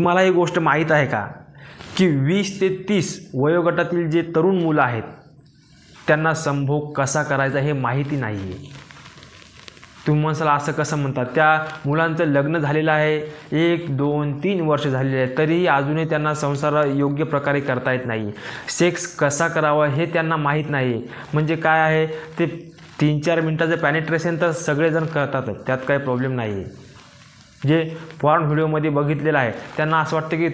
तुम्हाला ही गोष्ट माहीत आहे का? की वीस ते तीस वयोगटातील जे तरुण मुलं आहेत त्यांना संभोग कसा करायचा हे माहिती नाही आहे तुम्ही म्हणसाला असं कसं म्हणतात? त्या मुलांचं लग्न झालेलं आहे एक दोन तीन वर्ष झालेले आहे तरीही अजूनही त्यांना संसार योग्य प्रकारे करता येत नाही. सेक्स कसा करावा हे त्यांना माहीत नाही. म्हणजे काय आहे? ते तीन चार मिनटाचं पॅनिट्रेशन तर सगळेजण करतातच त्यात काही प्रॉब्लेम नाही आहे जे पॉर्न व्हिडिओमध्ये बघितलेलं आहे त्यांना असं वाटतं की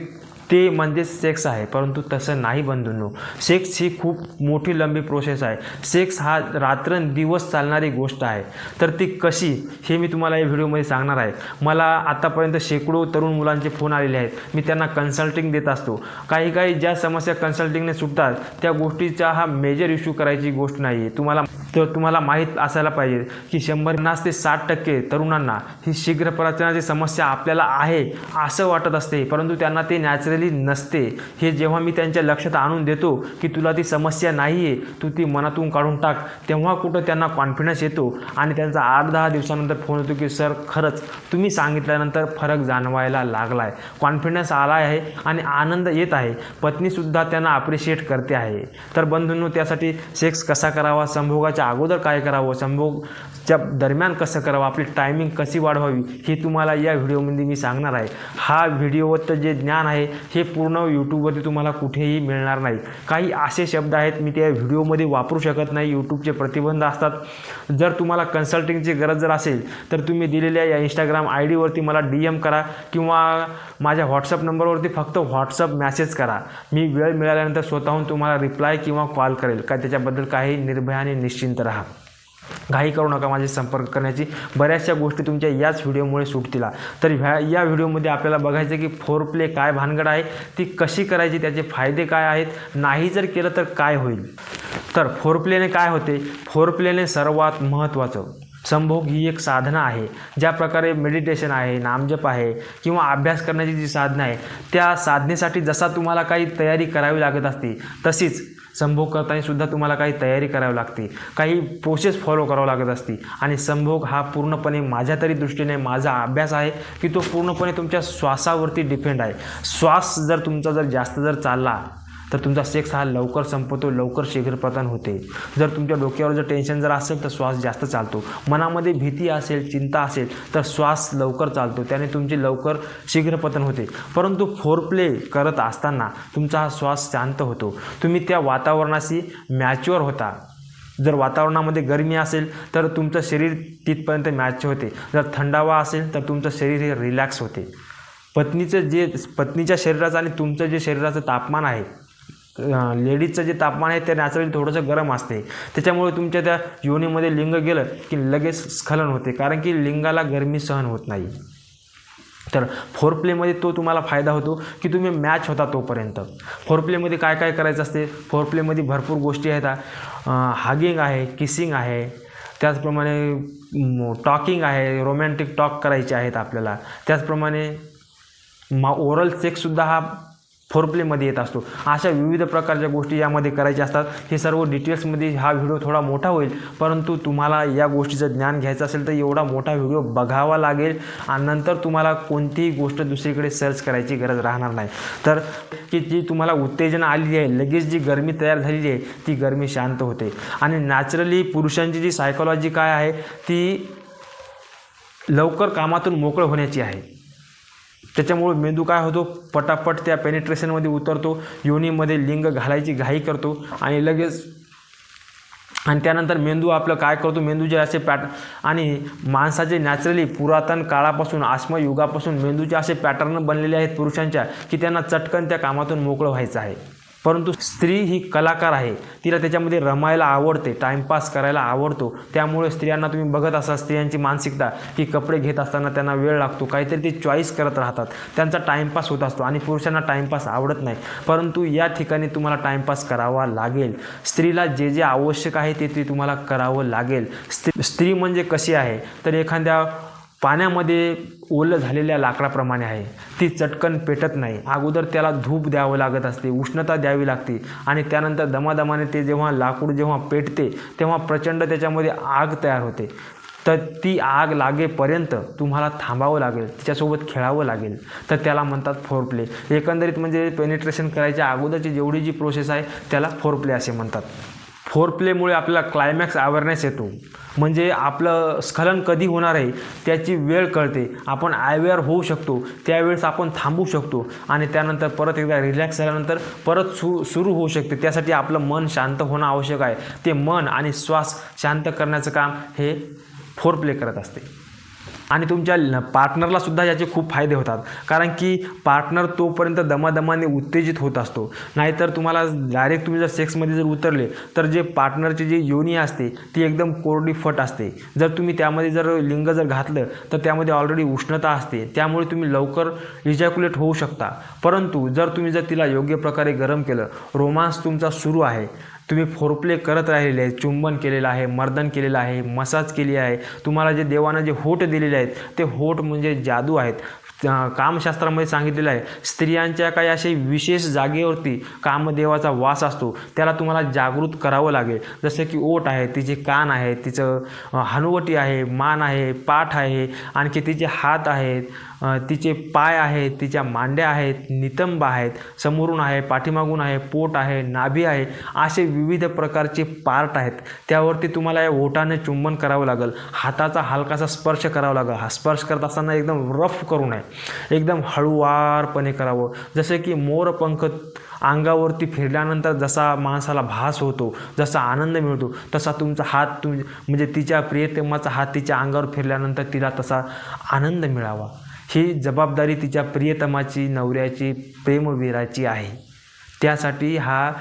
ते म्हणजे सेक्स आहे. परंतु तसं नाही बंधूंनो. सेक्स ही खूप मोठी लंबी प्रोसेस आहे. सेक्स हा रात्रंदिवस चालणारी गोष्ट आहे. तर ती कशी हे मी तुम्हाला या व्हिडिओमध्ये सांगणार आहे. मला आतापर्यंत शेकडो तरुण मुलांचे फोन आलेले आहेत. मी त्यांना कन्सल्टिंग देत असतो. काही काही ज्या समस्या कन्सल्टिंगने सुटतात त्या गोष्टीचा हा मेजर इश्यू करायची गोष्ट नाही आहे तुम्हाला तर तुम्हाला माहीत असायला पाहिजे की शंभर पन्नास ते साठ टक्के तरुणांना ही शीघ्र प्रचनाची समस्या आपल्याला आहे असं वाटत असते. परंतु त्यांना ते नॅचरली नसते. हे जेव्हा मी त्यांच्या लक्षात आणून देतो की तुला ती समस्या नाही आहे तू ती मनातून काढून टाक तेव्हा कुठं त्यांना कॉन्फिडन्स येतो. आणि त्यांचा आठ दहा दिवसानंतर फोन येतो की सर खरंच तुम्ही सांगितल्यानंतर फरक जाणवायला लागला आहे कॉन्फिडन्स आला आहे आणि आनंद येत आहे. पत्नीसुद्धा त्यांना अप्रिशिएट करते आहे. तर बंधूंनो त्यासाठी सेक्स कसा करावा संभोगाच्या अगोदर काय करावं? संभोगच्या दरम्यान कसं करावं? आपली टायमिंग कशी वाढवावी? हे तुम्हाला या व्हिडिओमध्ये मी सांगणार आहे. हा व्हिडिओवरचं जे ज्ञान आहे हे पूर्ण यूट्यूबवरती तुम्हाला कुठेही मिळणार नाही. काही असे शब्द आहेत मी त्या व्हिडिओमध्ये वापरू शकत नाही. यूट्यूबचे प्रतिबंध असतात. जर तुम्हाला कन्सल्टिंगची गरज जर असेल तर तुम्ही दिलेल्या या इंस्टाग्राम आय डीवरती मला डी एम करा किंवा माझ्या व्हॉट्सअप नंबरवरती फक्त व्हॉट्सअप मॅसेज करा. मी वेळ मिळाल्यानंतर स्वतःहून तुम्हाला रिप्लाय किंवा कॉल करेल. का त्याच्याबद्दल काही निर्भयाने निश्चित राहा. घाई करू नका माझे संपर्क करण्याची. बऱ्याचशा गोष्टी तुमच्या याच व्हिडिओमुळे सुटतील. तर ह्या या व्हिडिओमध्ये आपल्याला बघायचं की फोर प्ले काय भानगड आहे ती कशी करायची त्याचे फायदे काय आहेत नाही जर केलं तर काय होईल? तर फोर प्लेने काय होते? फोर प्लेने सर्वात महत्त्वाचं संभोग ही एक साधना आहे. ज्या प्रकारे मेडिटेशन आहे नामजप आहे किंवा अभ्यास करण्याची जी साधना आहे त्या साधनेसाठी जसा तुम्हाला काही तयारी करावी लागत असते तशीच संभोग करताना सुद्धा तुम्हाला काही तयारी करावी लागते. काही प्रोसेस फॉलो करावं लागत असते. आणि संभोग हा पूर्णपणे माझ्या तरी दृष्टीने माझा अभ्यास आहे की तो पूर्णपणे तुमच्या श्वासावरती डिपेंड आहे. श्वास जर तुमचा जर जास्त जर चालला तर तुमचा सेक्स हा लवकर संपतो लवकर शीघ्रप्रदान होते. जर तुमच्या डोक्यावर जर टेन्शन जर असेल तर श्वास जास्त चालतो. मनामध्ये भीती असेल चिंता असेल तर श्वास लवकर चालतो. त्याने तुमची लवकर शीघ्रपतन होते. परंतु फोर प्ले करत असताना तुमचा हा श्वास शांत होतो. तुम्ही त्या वातावरणाशी मॅच्युअर होता. जर वातावरणामध्ये गरमी असेल तर तुमचं शरीर तिथपर्यंत मॅच होते. जर थंडावा असेल तर तुमचं शरीर हे रिलॅक्स होते. पत्नीचं जे पत्नीच्या शरीराचं आणि तुमचं जे शरीराचं तापमान आहे लेडीजचं जे तापमान आहे ते नॅचरली थोडंसं गरम असते. त्याच्यामुळे तुमच्या त्या योनीमध्ये लिंग गेलं की लगेच स्खलन होते कारण की लिंगाला गरमी सहन होत नाही. तर फोर प्लेमध्ये तो तुम्हाला फायदा होतो की तुम्ही मॅच होता तोपर्यंत. फोर प्लेमध्ये काय काय करायचं असते? फोर प्लेमध्ये भरपूर गोष्टी आहेत. हागिंग आहे किसिंग आहे त्याचप्रमाणे टॉकिंग आहे रोमॅन्टिक टॉक करायचे आहेत आपल्याला. त्याचप्रमाणे मा ओरल सेक्ससुद्धा हा फोरप्लेमध्ये येत असतो. अशा विविध प्रकारच्या गोष्टी यामध्ये करायच्या असतात. हे सर्व डिटेल्समध्ये हा व्हिडिओ थोडा मोठा होईल. परंतु तुम्हाला या गोष्टीचं ज्ञान घ्यायचं असेल तर एवढा मोठा व्हिडिओ बघावा लागेल आणि नंतर तुम्हाला कोणतीही गोष्ट दुसरीकडे सर्च करायची गरज राहणार नाही. तर की जी तुम्हाला उत्तेजना आलेली आहे लगेच जी गरमी तयार झालेली आहे ती गरमी शांत होते. आणि नॅचरली पुरुषांची जी सायकोलॉजी काय आहे ती लवकर कामातून मोकळं होण्याची आहे. त्याच्यामुळे मेंदू काय होतो? पटापट त्या पेनिट्रेशनमध्ये उतरतो योनीमध्ये लिंग घालायची घाई करतो आणि लगेच आणि त्यानंतर मेंदू आपलं काय करतो? मेंदूचे असे पॅट आणि माणसाचे नॅचरली पुरातन काळापासून आश्मयुगापासून मेंदूचे असे पॅटर्न बनलेले आहेत पुरुषांच्या की त्यांना चटकन त्या कामातून मोकळं व्हायचं आहे. परंतु स्त्री ही कलाकार आहे. तिला त्याच्यामध्ये रमायला आवडते टाईमपास करायला आवडतो. त्यामुळे स्त्रियांना तुम्ही बघत असाल स्त्रियांची मानसिकता की कपडे घेत असताना त्यांना वेळ लागतो काहीतरी ते चॉईस करत राहतात. त्यांचा टाईमपास होत असतो आणि पुरुषांना टाईमपास आवडत नाही. परंतु या ठिकाणी तुम्हाला टाईमपास करावा लागेल. स्त्रीला जे जे आवश्यक आहे ते ते तुम्हाला करावं लागेल. स्त्री स्त्री म्हणजे कशी आहे? तर एखाद्या पाण्यामध्ये ओलं झालेल्या लाकडाप्रमाणे आहे. ती चटकन पेटत नाही. अगोदर त्याला धूप द्यावं लागत असते उष्णता द्यावी लागते आणि त्यानंतर दमादमाने ते जेव्हा लाकूड जेव्हा पेटते तेव्हा प्रचंड त्याच्यामध्ये आग तयार होते. तर ती आग लागेपर्यंत तुम्हाला थांबावं लागेल तिच्यासोबत खेळावं लागेल. तर त्याला म्हणतात फोरप्ले. एकंदरीत म्हणजे पेनिट्रेशन करायच्या अगोदरची जेवढी जी प्रोसेस आहे त्याला फोरप्ले असे म्हणतात. फोर प्लेमुळे आपल्याला क्लायमॅक्स अवेअरनेस येतो. म्हणजे आपलं स्खलन कधी होणार आहे त्याची वेळ कळते. आपण अवेअर होऊ शकतो. त्यावेळेस आपण थांबू शकतो. आणि त्यानंतर परत एकदा रिलॅक्स झाल्यानंतर परत सु सुरू होऊ शकते. त्यासाठी आपलं मन शांत होणं आवश्यक आहे. ते मन आणि श्वास शांत करण्याचं काम हे फोर प्ले करत असते. आणि तुमच्या पार्टनरलासुद्धा पार्टनरला सुद्धा याचे खूप फायदे होतात. कारण की पार्टनर तोपर्यंत दमादमाने उत्तेजित होत असतो. नाहीतर तुम्हाला डायरेक्ट तुम्ही जर सेक्समध्ये जर उतरले तर जे पार्टनरची जी योनी असते ती एकदम कोरडी फट असते. जर तुम्ही त्यामध्ये जर लिंग जर घातलं तर त्यामध्ये ऑलरेडी उष्णता असते. त्यामुळे तुम्ही लवकर इजॅक्युलेट होऊ शकता. परंतु जर तुम्ही जर तिला योग्य प्रकारे गरम केलं रोमांस तुमचा सुरू आहे. तुम्ही फोरप्ले करत राहिलेले आहे चुंबन केलेलं आहे मर्दन केलेलं आहे मसाज केली आहे तुम्हाला जे देवानं जे होठ दिलेले आहेत ते होठ म्हणजे जादू आहेत. कामशास्त्रामध्ये सांगितलेलं आहे स्त्रियांच्या काही असे विशेष जागेवरती कामदेवाचा वास असतो त्याला तुम्हाला जागृत करावं लागेल. जसं की ओठ आहे तिचे कान आहे तिचं हनुवटी आहे मान आहे पाठ आहे आणखी तिचे हात आहेत तिचे पाय आहेत तिच्या मांड्या आहेत नितंब आहेत समोरून आहे पाठीमागून आहे पोट आहे नाभी आहे असे विविध प्रकारचे पार्ट आहेत. त्यावरती तुम्हाला या ओठाने चुंबन करावं लागेल. हाताचा हलकासा स्पर्श करावा लागेल. हा स्पर्श करत असताना एकदम रफ करू नये. एकदम हळूवारपणे करावं. जसे की मोरपंख अंगावरती फिरल्यानंतर जसा माणसाला भास होतो जसा आनंद मिळतो तसा तुमचा हात तुम म्हणजे तिच्या प्रियतमाचा हात तिच्या अंगावर फिरल्यानंतर तिला तसा आनंद मिळावा. ही जबाबदारी तिच्या प्रियतमाची नवऱ्याची प्रेमवीराची आहे. त्यासाठी हा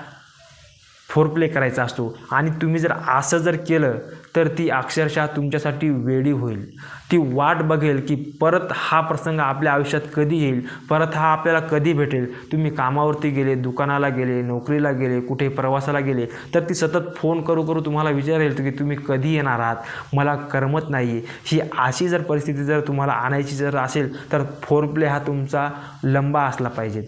फोरप्ले करायचा असतो. आणि तुम्ही जर असं जर केलं तर ती अक्षरशः तुमच्यासाठी वेडी होईल. ती वाट बघेल की परत हा प्रसंग आपल्या आयुष्यात कधी येईल? परत हा आपल्याला कधी भेटेल? तुम्ही कामावरती गेले दुकानाला गेले नोकरीला गेले कुठे प्रवासाला गेले तर ती सतत फोन करू करू तुम्हाला विचारेल की तुम्ही कधी येणार आहात? मला करमत नाही ही अशी जर परिस्थिती जर तुम्हाला आणायची जर असेल तर फोरप्ले हा तुमचा लंबा असला पाहिजे.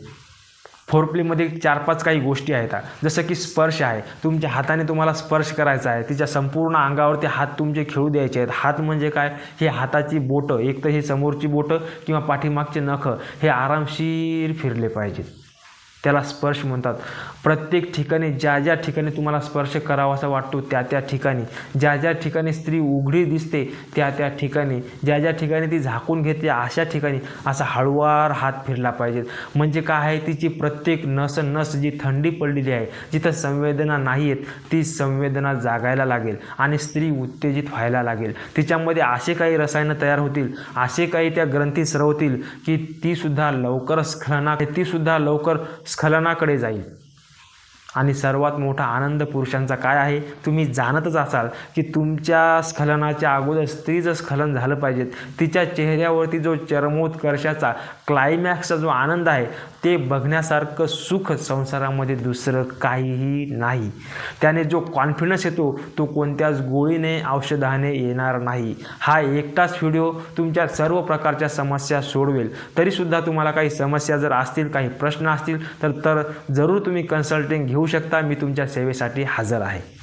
फोरप्लेमध्ये चार पाच काही गोष्टी आहेत. जसं की स्पर्श आहे. तुमच्या हाताने तुम्हाला स्पर्श करायचा आहे. तिच्या संपूर्ण अंगावरती हात तुमचे खेळू द्यायचे आहेत. हात म्हणजे काय? हे हाताची बोटं. एक तर ही समोरची बोटं किंवा पाठीमागचे नखं. हे आरामशीर फिरले पाहिजेत. त्याला स्पर्श म्हणतात. प्रत्येक ठिकाणी ज्या ज्या ठिकाणी तुम्हाला स्पर्श करावासा वाटतो त्या त्या ठिकाणी. ज्या ज्या ठिकाणी स्त्री उघडी दिसते त्या त्या ठिकाणी. ज्या ज्या ठिकाणी ती झाकून घेते अशा ठिकाणी. असा हळूवार हात फिरला पाहिजे. म्हणजे काय आहे तिची प्रत्येक नस नस जी थंडी पडलेली आहे जिथं संवेदना नाही आहेत ती संवेदना जागायला लागेल आणि स्त्री उत्तेजित व्हायला लागेल. तिच्यामध्ये असे काही रसायनं तयार होतील असे काही त्या ग्रंथी स्रवतील की तीसुद्धा लवकर स्खलना तीसुद्धा लवकर स्खलनाकडे जाईल. आणि सर्वात मोठा आनंद पुरुषांचा काय आहे? तुम्ही जाणतच असाल की तुमच्या स्खलनाच्या अगोदर स्त्रीचं स्खलन झालं पाहिजेत. तिच्या चेहऱ्यावरती जो चरमोत्कर्षाचा क्लायमॅक्सचा जो आनंद आहे ते बघण्यासारखं सुख संसारामध्ये दुसरं काहीही नाही. त्याने जो कॉन्फिडन्स येतो तो कोणत्याच गोळीने औषधाने येणार नाही. हा एकटाच व्हिडिओ तुमच्या सर्व प्रकारच्या समस्या सोडवेल. तरीसुद्धा तुम्हाला काही समस्या जर असतील काही प्रश्न असतील तर तर जरूर तुम्ही कन्सल्टिंग घेऊ शकता. मी तुमच्या सेवेसाठी हजर आहे.